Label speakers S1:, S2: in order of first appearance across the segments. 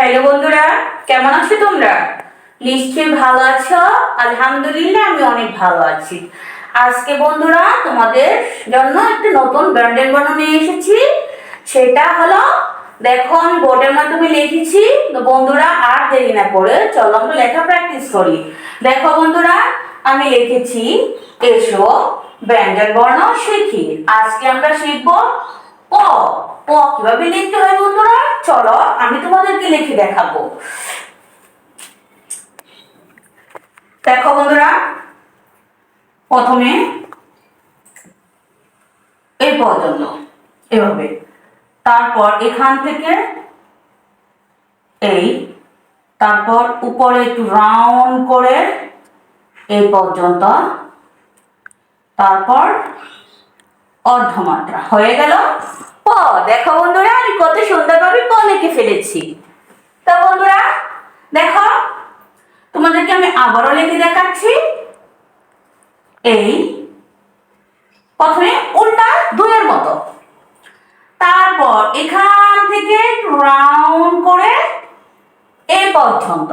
S1: Hello বন্ধুরা, কেমন আছো তোমরা? নিশ্চয়ই ভালো আছো? আলহামদুলিল্লাহ, আমি অনেক ভালো আছি। আজকে বন্ধুরা, তোমাদের জন্য একটা নতুন ব্র্যান্ডের বানানো নিয়ে এসেছি। সেটা হলো, দেখো, আমি বোর্ডের মাধ্যমে লিখেছি বন্ধুরা, আর দেরি না করে চলো আমরা লেখা প্র্যাকটিস করি। দেখো বন্ধুরা, আমি লিখেছি, এসো, ব্র্যান্ডের বর্ণ শিখি। আজকে আমরা শিখব প প কীভাবে লিখতে হয় বন্ধুরা? চলো, আমি তোমাদেরকে লিখে দেখাবো। দেখো বন্ধুরা, প্রথমে এই পর্যন্ত এভাবে। তারপর এখান থেকে এই, তারপর উপরে একটু রাউন্ড করে এই পর্যন্ত, তারপর অর্ধমাত্রা। হয়ে গেল প। দেখো বন্ধুরা, আমি কত সুন্দরভাবে প লিখে ফেলেছি। তো বন্ধুরা, দেখো, তোমাদেরকে আমি আবারও লিখে দেখাচ্ছি। এই, প্রথমে উল্টা দুইয়ের মতো। তারপর এখান থেকে রাউন্ড করে এই পর্যন্ত।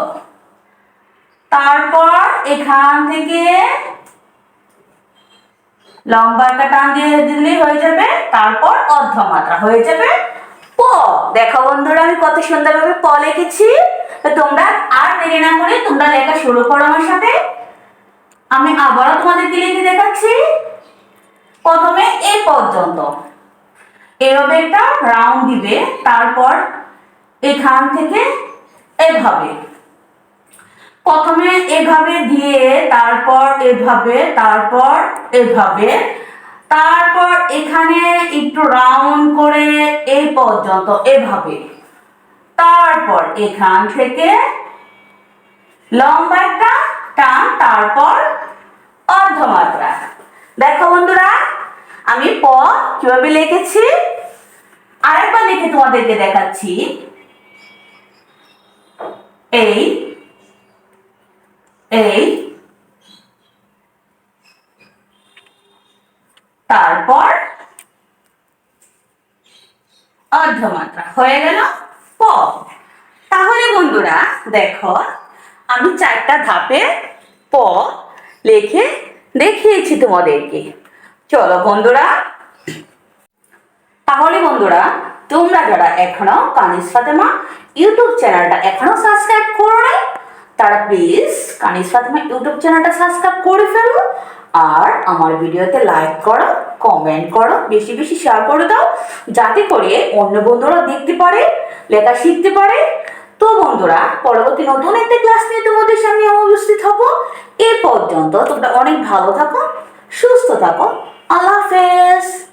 S1: তারপর এখান থেকে লম্বা একটা টান দিয়ে দিলেই হয়ে যাবে, তারপর অর্ধমাত্রা হয়ে যাবে প। দেখো বন্ধুরা, আমি কত সুন্দরভাবে প লিখেছি। তোমরা আর দেরি না করে তোমরা লেখা শুরু করো আমার সাথে। আমি আবারও তোমাদেরকে লিখে দেখাচ্ছি। প্রথমে এ পর্যন্ত। এভাবে একটা রাউন্ড দিবে, তারপর এখান থেকে এভাবে। প্রথমে এভাবে দিয়ে, তারপর এভাবে তারপর এভাবে, তারপর এখানে একটু রাউন্ড করে এই পর্যন্ত এভাবে। তারপর এখান থেকে লম্বা একটা টান, তারপর অর্ধমাত্রা। দেখো বন্ধুরা, আমি প কীভাবে লিখেছি? আরেকবার লিখে তোমাদেরকে দেখাচ্ছি। এই তারপর অর্ধমাত্রা। হয়ে গেল প তাহলে বন্ধুরা, দেখো, আমি চারটা ধাপে প লিখে দেখিয়েছি তোমাদেরকে। চলো বন্ধুরা, তাহলে বন্ধুরা, তোমরা যারা এখনও কানিস ফাতেমা ইউটিউব চ্যানেলটা এখনও সাবস্ক্রাইব করো নাই, তারা প্লিজ কানিস ফাতেমা ইউটিউব চ্যানেলটা সাবস্ক্রাইব করে ফেলো আর আমার ভিডিওতে লাইক করো। কমেন্ট করো, বেশি বেশি শেয়ার করে দাও, যাতে করে অন্য বন্ধুরা দেখতে পারে, লেখা শিখতে পারে। তো বন্ধুরা, পরবর্তী নতুন একটা ক্লাস নিয়ে তোমাদের সামনে উপস্থিত হব। এ পর্যন্ত তোমরা অনেক ভালো থাকো, সুস্থ থাকো। আল্লাহ হাফেজ।